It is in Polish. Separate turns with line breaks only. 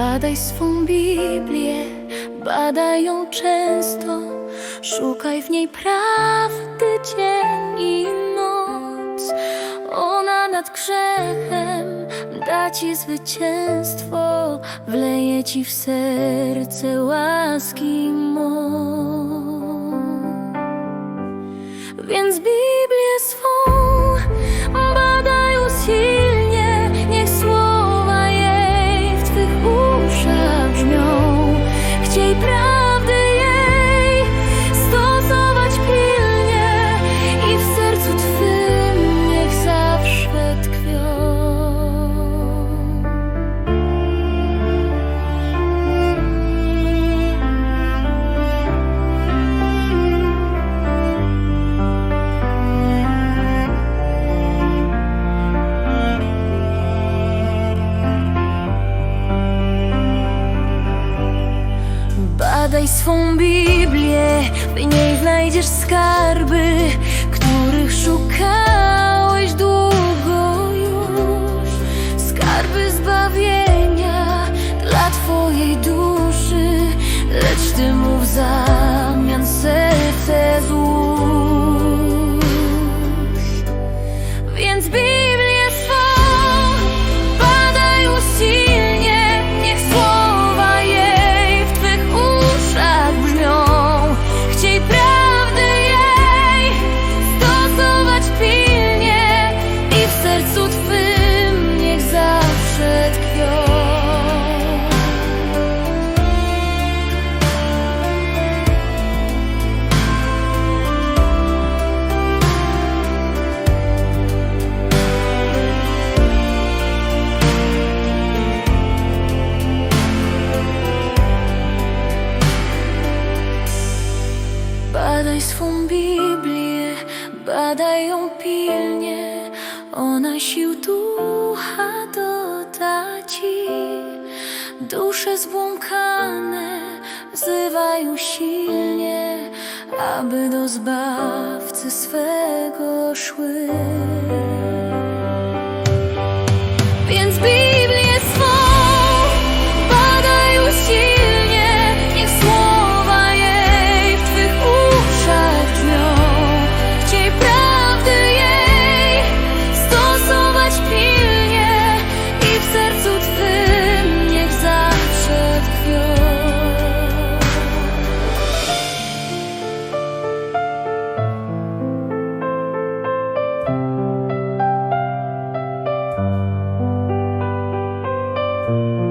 Badaj swą Biblię, badaj ją często, szukaj w niej prawdy dzień i noc. Ona nad grzechem da ci zwycięstwo, wleje ci w serce łaski moc. Więc Biblię Badaj swą Biblię, w niej znajdziesz skarby, których szukałeś długo już. Skarby zbawienia dla Twojej duszy, lecz Ty mu w Biblię, badaj ją pilnie, ona sił ducha doda ci. Dusze zbłąkane wzywają silnie, aby do Zbawcy swego szły. Thank you.